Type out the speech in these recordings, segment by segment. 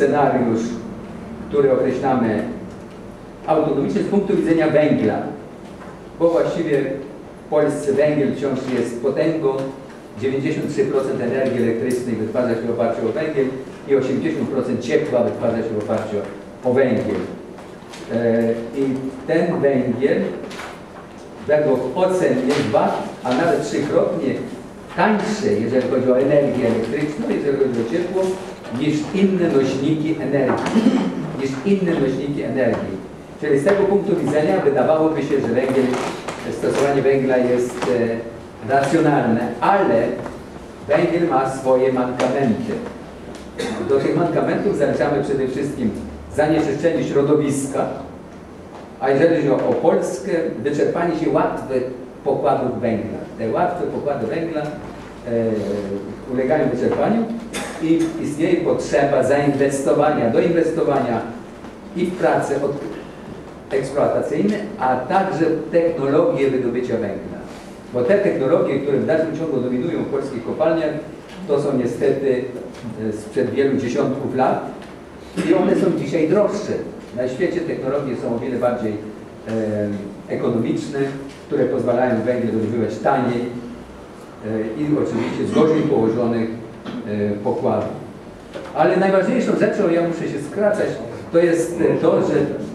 scenariusz, który określamy autonomicznie z punktu widzenia węgla, bo właściwie w Polsce węgiel wciąż jest potęgą, 93% energii elektrycznej wytwarza się w oparciu o węgiel i 80% ciepła wytwarza się w oparciu o węgiel. E, I ten węgiel według ocen jest dwa, a nawet trzykrotnie tańszy, jeżeli chodzi o energię elektryczną, jeżeli chodzi o ciepło, niż inne nośniki energii. Niż inne nośniki energii. Czyli z tego punktu widzenia wydawałoby się, że węgiel, stosowanie węgla jest e, racjonalne, ale węgiel ma swoje mankamenty. Do tych mankamentów zaliczamy przede wszystkim zanieczyszczenie środowiska, a jeżeli chodzi o, Polskę, wyczerpanie się łatwych pokładów węgla. Te łatwe pokłady węgla e, ulegają wyczerpaniu i istnieje potrzeba zainwestowania, doinwestowania i w prace eksploatacyjne, a także w technologię wydobycia węgla. Bo te technologie, które w dalszym ciągu dominują w polskich kopalniach, to są niestety e, sprzed wielu dziesiątków lat i one są dzisiaj droższe. Na świecie technologie są o wiele bardziej e, ekonomiczne, które pozwalają węgiel wydobywać taniej e, i oczywiście z gorzej położonych e, pokładów. Ale najważniejszą rzeczą, ja muszę się skracać, to jest to, że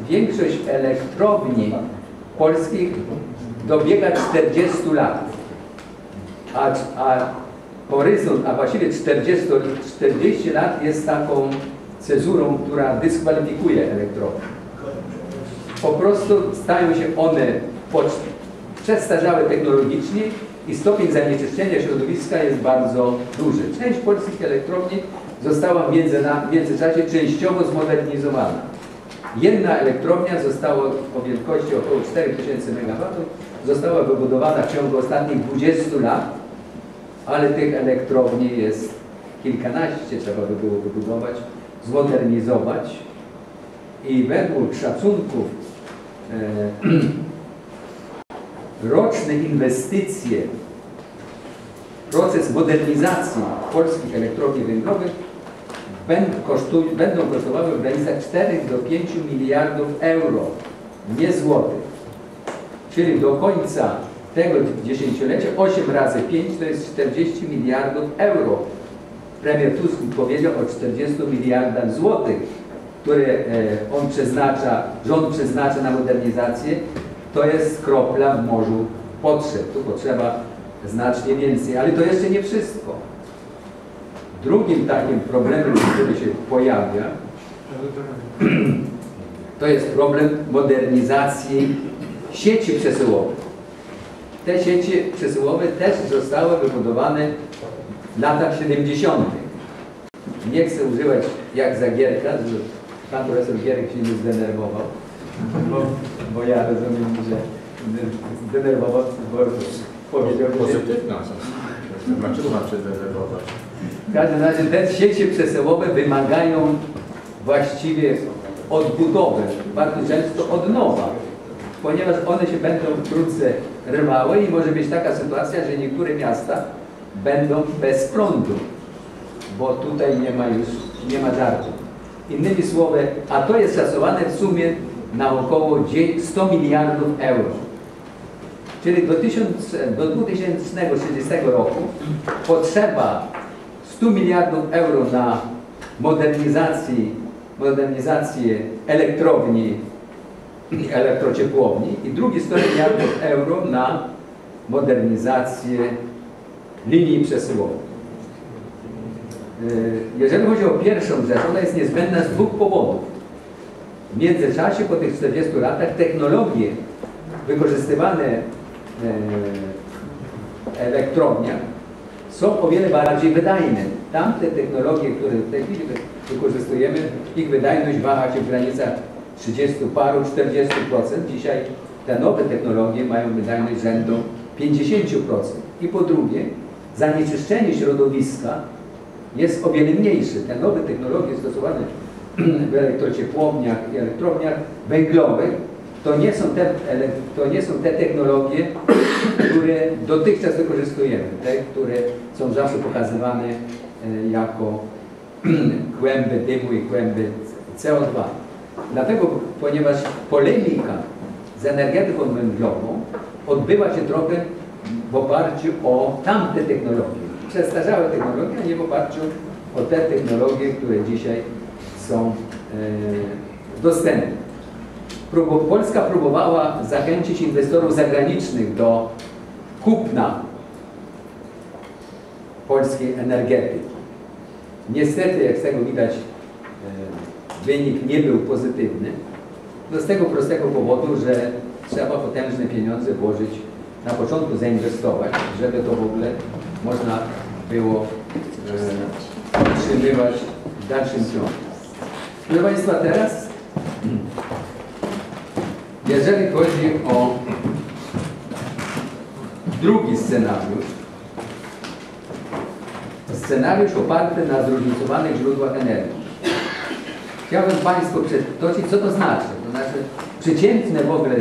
większość elektrowni polskich dobiega 40 lat. A, a horyzont, a właściwie 40, 40 lat jest taką cezurą, która dyskwalifikuje elektrownie. Po prostu stają się one przestarzałe technologicznie i stopień zanieczyszczenia środowiska jest bardzo duży. Część polskich elektrowni została w, między, w międzyczasie częściowo zmodernizowana. Jedna elektrownia została o wielkości około 4000 MW, została wybudowana w ciągu ostatnich 20 lat, ale tych elektrowni jest kilkanaście, trzeba by było wybudować, zmodernizować i według szacunków e, roczne inwestycje proces modernizacji polskich elektrowni węglowych będą, kosztowały w granicach 4 do 5 miliardów euro, nie złotych. Czyli do końca tego dziesięciolecia 8 razy 5 to jest 40 miliardów euro. Premier Tusk powiedział o 40 miliardach złotych, które e, on przeznacza, rząd przeznacza na modernizację. To jest kropla w morzu potrzeb. Tu potrzeba znacznie więcej, ale to jeszcze nie wszystko. Drugim takim problemem, który się pojawia, to jest problem modernizacji sieci przesyłowych. Te sieci przesyłowe też zostały wybudowane w latach 70. Nie chcę używać jak Zagierka, że pan profesor Gierek się nie zdenerwował, bo, bo ja rozumiem, że zdenerwował, powiedział, że... Pozytywna. Mam się zdenerwować? W każdym razie te sieci przesyłowe wymagają właściwie odbudowy, bardzo często od nowa, ponieważ one się będą wkrótce rwały i może być taka sytuacja, że niektóre miasta będą bez prądu, bo tutaj nie ma już, nie ma żartu. Innymi słowy, a to jest szacowane w sumie na około 100 miliardów euro. Czyli do, 1000, do 2030 roku potrzeba 100 miliardów euro na modernizację, modernizację elektrowni i elektrociepłowni i drugi 100 miliardów euro na modernizację linii przesyłowych. Jeżeli chodzi o pierwszą rzecz, ona jest niezbędna z dwóch powodów. W międzyczasie, po tych 40 latach, technologie wykorzystywane w elektrowniach są o wiele bardziej wydajne. Tamte technologie, które w tej chwili wykorzystujemy, ich wydajność waha się w granicach 30 paru, 40%. Dzisiaj te nowe technologie mają wydajność rzędu 50%. I po drugie, zanieczyszczenie środowiska jest o wiele mniejsze. Te nowe technologie stosowane w elektrociepłowniach i elektrowniach węglowych to nie są te, to nie są te technologie, które dotychczas wykorzystujemy, te, które są zawsze pokazywane e, jako kłęby dymu i kłęby CO2. Dlatego, ponieważ polemika z energetyką węglową odbywa się trochę w oparciu o tamte technologie, przestarzałe technologie, a nie w oparciu o te technologie, które dzisiaj są e, dostępne. Polska próbowała zachęcić inwestorów zagranicznych do kupna polskiej energetyki. Niestety, jak z tego widać, e, wynik nie był pozytywny. No z tego prostego powodu, że trzeba potężne pieniądze włożyć, na początku zainwestować, żeby to w ogóle można było e, utrzymywać w dalszym ciągu. Proszę Państwa, teraz jeżeli chodzi o drugi scenariusz, scenariusz oparty na zróżnicowanych źródłach energii. Chciałbym Państwu przytoczyć, co to znaczy. To znaczy przeciętne w ogóle, e,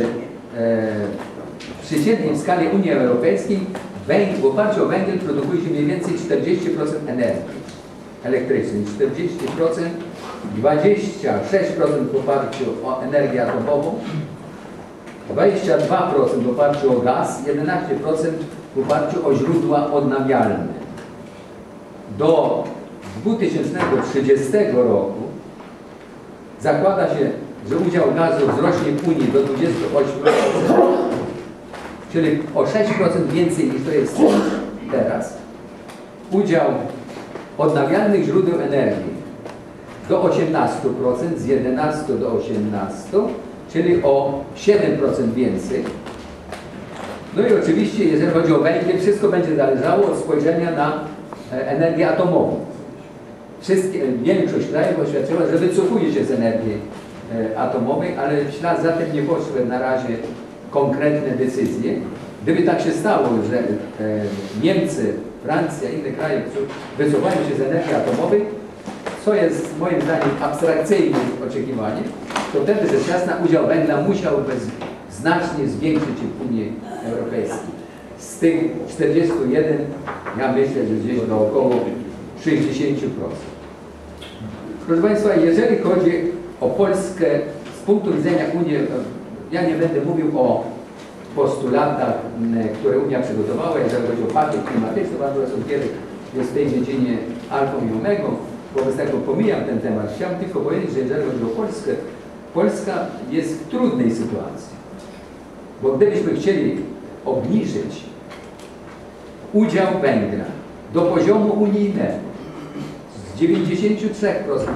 w przeciętnej w skali Unii Europejskiej węgiel, w oparciu o węgiel produkuje się mniej więcej 40% energii elektrycznej, 40%, 26% w oparciu o energię atomową, 22% w oparciu o gaz, 11% w oparciu o źródła odnawialne. Do 2030 roku zakłada się, że udział gazu wzrośnie w Unii do 28%, czyli o 6% więcej niż to jest teraz. Udział odnawialnych źródeł energii do 18%, z 11 do 18%, czyli o 7% więcej. No i oczywiście, jeżeli chodzi o węgiel, wszystko będzie zależało od spojrzenia na e, energię atomową. Wszystkie, większość krajów oświadczyła, że wycofuje się z energii e, atomowej, ale w ślad za tym nie poszły na razie konkretne decyzje. Gdyby tak się stało, że e, Niemcy, Francja, inne kraje wycofają się z energii atomowej, co jest moim zdaniem abstrakcyjnym oczekiwaniem, to wtedy rzecz jasna udział węgla musiałby znacznie zwiększyć się w Unii Europejskiej. Z tych 41, ja myślę, że gdzieś do około 60%. Proszę Państwa, jeżeli chodzi o Polskę z punktu widzenia Unii, ja nie będę mówił o postulatach, które Unia przygotowała, jeżeli chodzi o pakiet klimatyczny, Pan profesor jest w tej dziedzinie alfą i omegą, wobec tego pomijam ten temat. Chciałem tylko powiedzieć, że jeżeli chodzi o Polskę, Polska jest w trudnej sytuacji, bo gdybyśmy chcieli obniżyć udział węgla do poziomu unijnego z 93%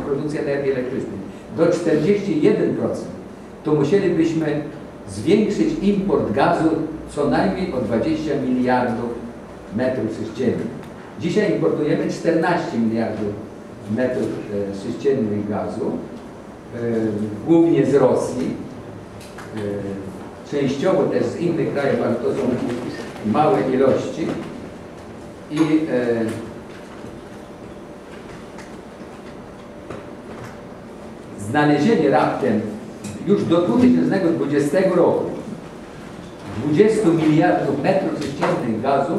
produkcji energii elektrycznej do 41%, to musielibyśmy zwiększyć import gazu co najmniej o 20 miliardów metrów sześciennych. Dzisiaj importujemy 14 miliardów metrów e, sześciennych gazu, e, głównie z Rosji, e, częściowo też z innych krajów, ale to są małe ilości. I znalezienie raptem już do 2020 roku 20 miliardów metrów sześciennych gazu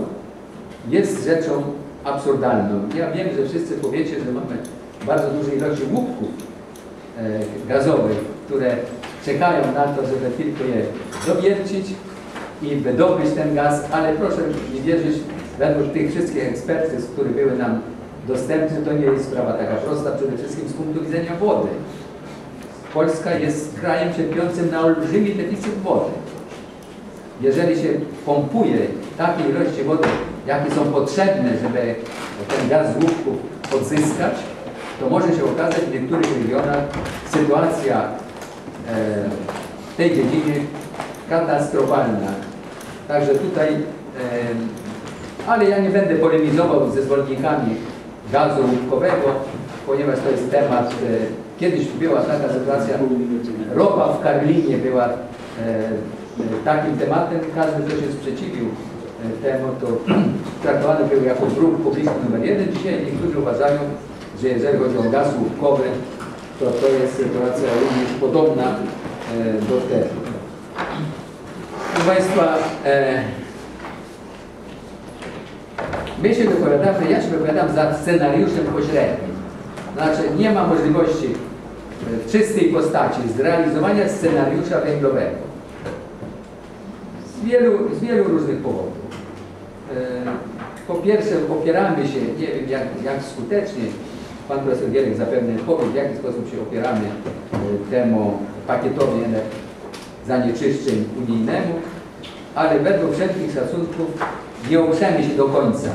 jest rzeczą absurdalną. Ja wiem, że wszyscy powiecie, że mamy bardzo duże ilości łupków e, gazowych, które czekają na to, żeby tylko je dowiercić i wydobyć ten gaz, ale proszę mi wierzyć, według tych wszystkich ekspertyz, które były nam dostępne, to nie jest sprawa taka prosta, przede wszystkim z punktu widzenia wody. Polska jest krajem cierpiącym na olbrzymi deficyt wody. Jeżeli się pompuje takie ilości wody, jakie są potrzebne, żeby ten gaz z łupków odzyskać, to może się okazać w niektórych regionach sytuacja e, w tej dziedzinie katastrofalna. Także tutaj, e, ale ja nie będę polemizował ze zwolennikami gazu łupkowego, ponieważ to jest temat, e, kiedyś była taka sytuacja, ropa w Karlinie była takim tematem, każdy, kto się sprzeciwił temu, to traktowany był jako wróg publiczny numer jeden. Dzisiaj niektórzy uważają, że jeżeli chodzi o gaz łupkowy, to to jest sytuacja również podobna e, do tego. Proszę Państwa, e, my się wypowiadamy, ja się wypowiadam za scenariuszem pośrednim. Znaczy nie ma możliwości e, w czystej postaci zrealizowania scenariusza węglowego. Z wielu, z wielu różnych powodów. E, Po pierwsze opieramy się, nie wiem jak, jak skutecznie, Pan profesor Gierek zapewne powie, w jaki sposób się opieramy e, temu pakietowi zanieczyszczeń unijnemu, ale według wszelkich szacunków nie oprzemy się do końca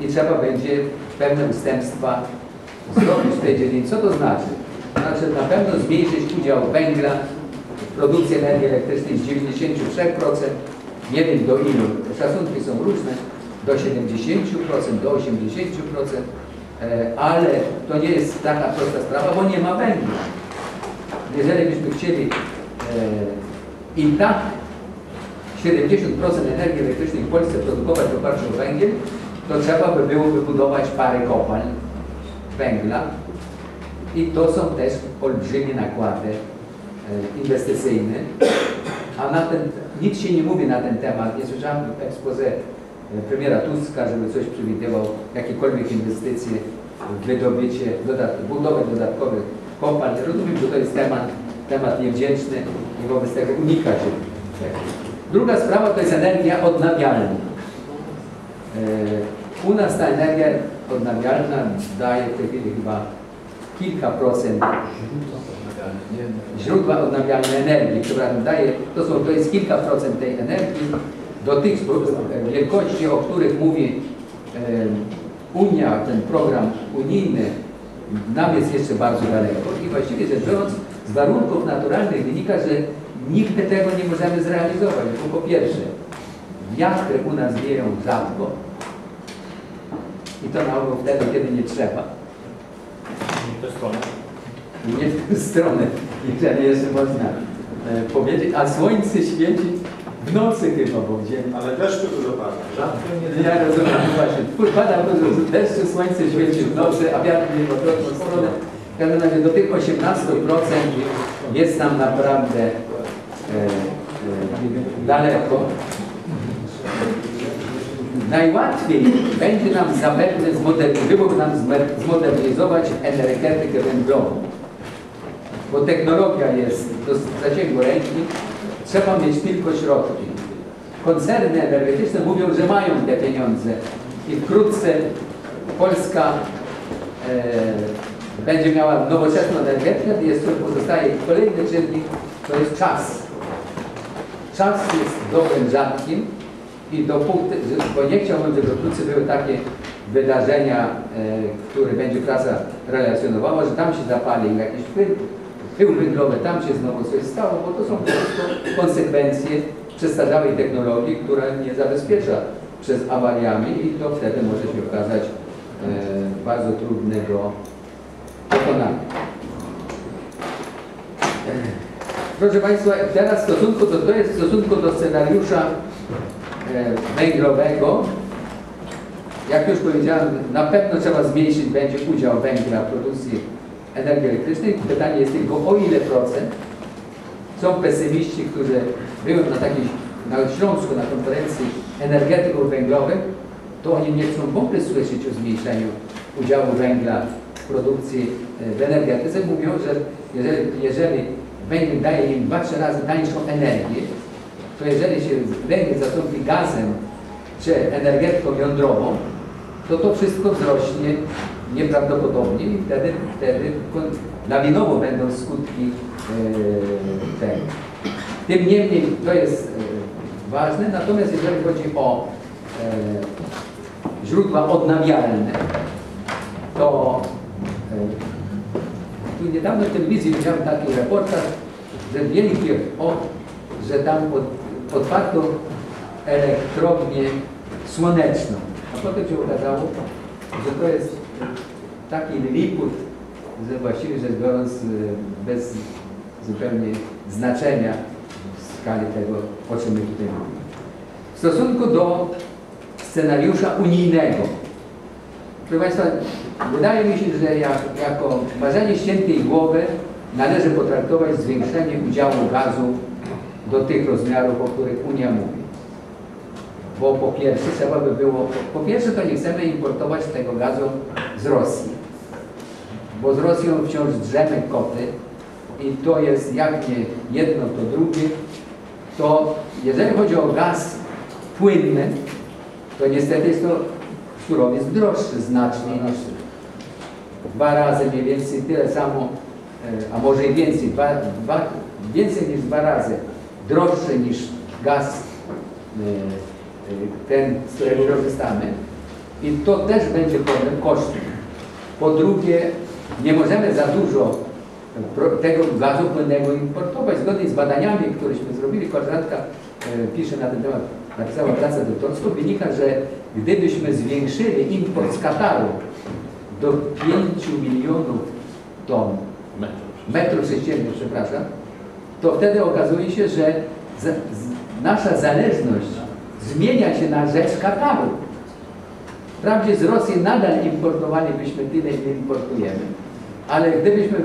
i trzeba będzie pewne ustępstwa zrobić w tej dziedzinie. Co to znaczy? Znaczy na pewno zmniejszyć udział węgla w produkcji energii elektrycznej z 93%, nie wiem do ilu, szacunki są różne, do 70%, do 80%, e, ale to nie jest taka prosta sprawa, bo nie ma węgla. Jeżeli byśmy chcieli e, i tak 70% energii elektrycznej w Polsce produkować w oparciu o węgiel, to trzeba by było wybudować parę kopalń węgla i to są też olbrzymie nakłady e, inwestycyjne. A na ten, nic się nie mówi na ten temat. Nie słyszałem w expose e, premiera Tuska, żeby coś przewidywał, jakiekolwiek inwestycje w wydobycie, dodat, budowę dodatkowych kopalń. Rozumiem, że to jest temat, temat niewdzięczny i wobec tego unika się. Druga sprawa to jest energia odnawialna. E, U nas ta energia odnawialna daje w tej chwili chyba kilka procent źródła odnawialnej energii, która daje, to, są, to jest kilka procent tej energii do tych wielkości, o których mówi Unia, ten program unijny, nam jest jeszcze bardzo daleko i właściwie rzecz biorąc, z warunków naturalnych wynika, że nigdy tego nie możemy zrealizować, bo po pierwsze, wiatry u nas wieją rzadko i to na ogół wtedy, kiedy nie trzeba. To stronę. Nie w tę stronę, jeżeli jeszcze można e, powiedzieć, a słońce świeci w nocy chyba, bo w dzień. Ale deszczu dużo pada. Rzadko nie Ja rozumiem, właśnie. Pada dużo deszczu, słońce świeci w nocy, a wiatr nie w odwrotną stronę. W każdym razie do tych 18% jest nam naprawdę e, e, daleko. Najłatwiej będzie nam zapewne byłoby nam zmodernizować energetykę węglową. Bo technologia jest do zasięgu ręki, trzeba mieć tylko środki. Koncerny energetyczne mówią, że mają te pieniądze i wkrótce Polska e, będzie miała nowoczesną energetykę, to pozostaje kolejny czynnik, to jest czas. Czas jest dobrem rzadkim i dopóty, bo nie chciałbym, żeby wkrótce były takie wydarzenia, e, które będzie prasa relacjonowała, że tam się zapalił jakiś pył, pył węglowy, tam się znowu coś stało, bo to są po prostu konsekwencje przestarzałej technologii, która nie zabezpiecza przed awariami i to wtedy może się okazać e, bardzo trudne do pokonania. Proszę Państwa, teraz w stosunku do, to jest w stosunku do scenariusza e, węglowego. Jak już powiedziałem, na pewno trzeba zmniejszyć będzie udział węgla w produkcji energii elektrycznej. Pytanie jest tylko o ile procent. Są pesymiści, którzy byłem na takiej, na Śląsku na konferencji energetyków węglowych, to oni nie chcą w ogóle słyszeć o zmniejszeniu udziału węgla w produkcji e, w energetyce. Mówią, że jeżeli, jeżeli węgiel daje im 2-3 razy tańszą energię, to jeżeli się węgiel zastąpi gazem czy energetyką jądrową, to to wszystko wzrośnie nieprawdopodobnie i wtedy, wtedy lawinowo będą skutki e, tego. Tym niemniej to jest e, ważne, natomiast jeżeli chodzi o e, źródła odnawialne, to tu niedawno w telewizji widziałem taki reportaż, że wielkie, o, że tam od, otwarto elektrownię słoneczną. A potem się okazało, że to jest taki liput, że właściwie rzecz biorąc e, bez zupełnie znaczenia w skali tego, o czym my tutaj mówimy. W stosunku do scenariusza unijnego, Proszę Państwa, wydaje mi się, że jak, jako marzenie świętej głowy należy potraktować zwiększenie udziału gazu do tych rozmiarów, o których Unia mówi. Bo po pierwsze trzeba by było, po pierwsze to nie chcemy importować tego gazu z Rosji. bo z Rosją wciąż drzemy koty i to jest jak nie jedno, to drugie, to jeżeli chodzi o gaz płynny, to niestety jest to surowiec droższy znacznie niż dwa razy mniej więcej tyle samo, e, a może i więcej, dwa, dwa, więcej niż dwa razy droższy niż gaz e, e, ten, z którego korzystamy. I to też będzie problem kosztów. Po drugie, nie możemy za dużo pro- tego gazu płynnego importować. Zgodnie z badaniami, któreśmy zrobili, koleżanka e, pisze na ten temat, napisała pracę doktorską, wynika, że gdybyśmy zwiększyli import z Kataru do 5 milionów ton metrów sześciennych, przepraszam, to wtedy okazuje się, że nasza zależność zmienia się na rzecz Kataru. Wprawdzie z Rosji nadal importowalibyśmy tyle, ile importujemy, ale gdybyśmy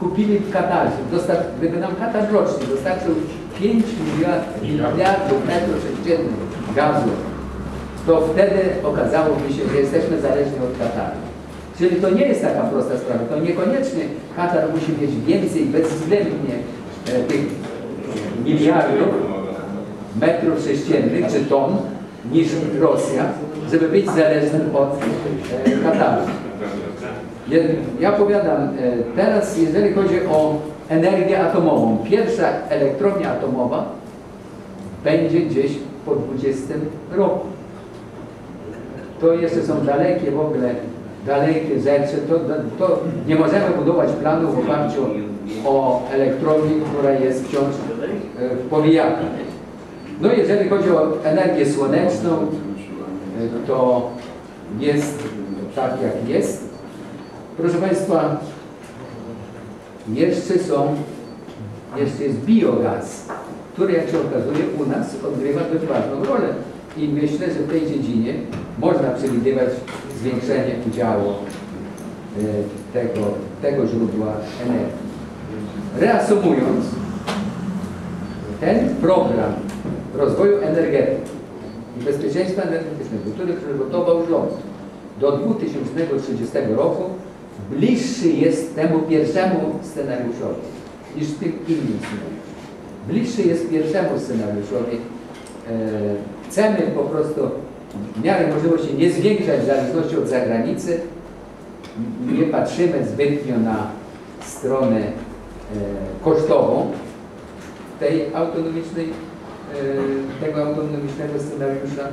kupili w Katarze, dostar, gdyby nam Katar rocznie dostarczył 5 miliard, miliardów metrów sześciennych gazu, to wtedy okazałoby się, że jesteśmy zależni od Kataru. Czyli to nie jest taka prosta sprawa. To niekoniecznie Katar musi mieć więcej bezwzględnie e, tych miliardów metrów sześciennych czy ton niż Rosja, żeby być zależnym od e, Kataru. Ja powiadam, e, teraz jeżeli chodzi o energię atomową, pierwsza elektrownia atomowa będzie gdzieś po 20 roku. To jeszcze są dalekie w ogóle, dalekie rzeczy. To, to, nie możemy budować planu w oparciu o elektrownię, która jest wciąż e, w powijakach. No jeżeli chodzi o energię słoneczną, to jest tak jak jest. Proszę Państwa, jeszcze są, jeszcze jest biogaz, który jak się okazuje u nas odgrywa dość ważną rolę. I myślę, że w tej dziedzinie można przewidywać zwiększenie udziału e, tego, tego źródła energii. Reasumując, ten program rozwoju energetyki i bezpieczeństwa energetycznego, który przygotował rząd do 2030 roku, bliższy jest temu pierwszemu scenariuszowi niż tym innym scenariuszom. Bliższy jest pierwszemu scenariuszowi. E, chcemy po prostu w miarę możliwości nie zwiększać zależności od zagranicy, nie patrzymy zbytnio na stronę e, kosztową tej autonomicznej, tego autonomicznego scenariusza,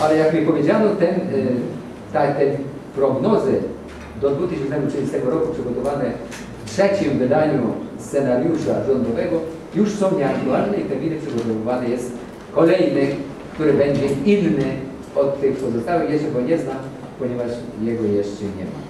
ale jak mi powiedziano, ten, e, ta, te prognozy do 2030 roku przygotowane w trzecim wydaniu scenariusza rządowego już są nieaktualne i w tej chwili jest kolejny, który będzie inny od tych pozostałych. Jeszcze go nie znam, ponieważ jego jeszcze nie ma.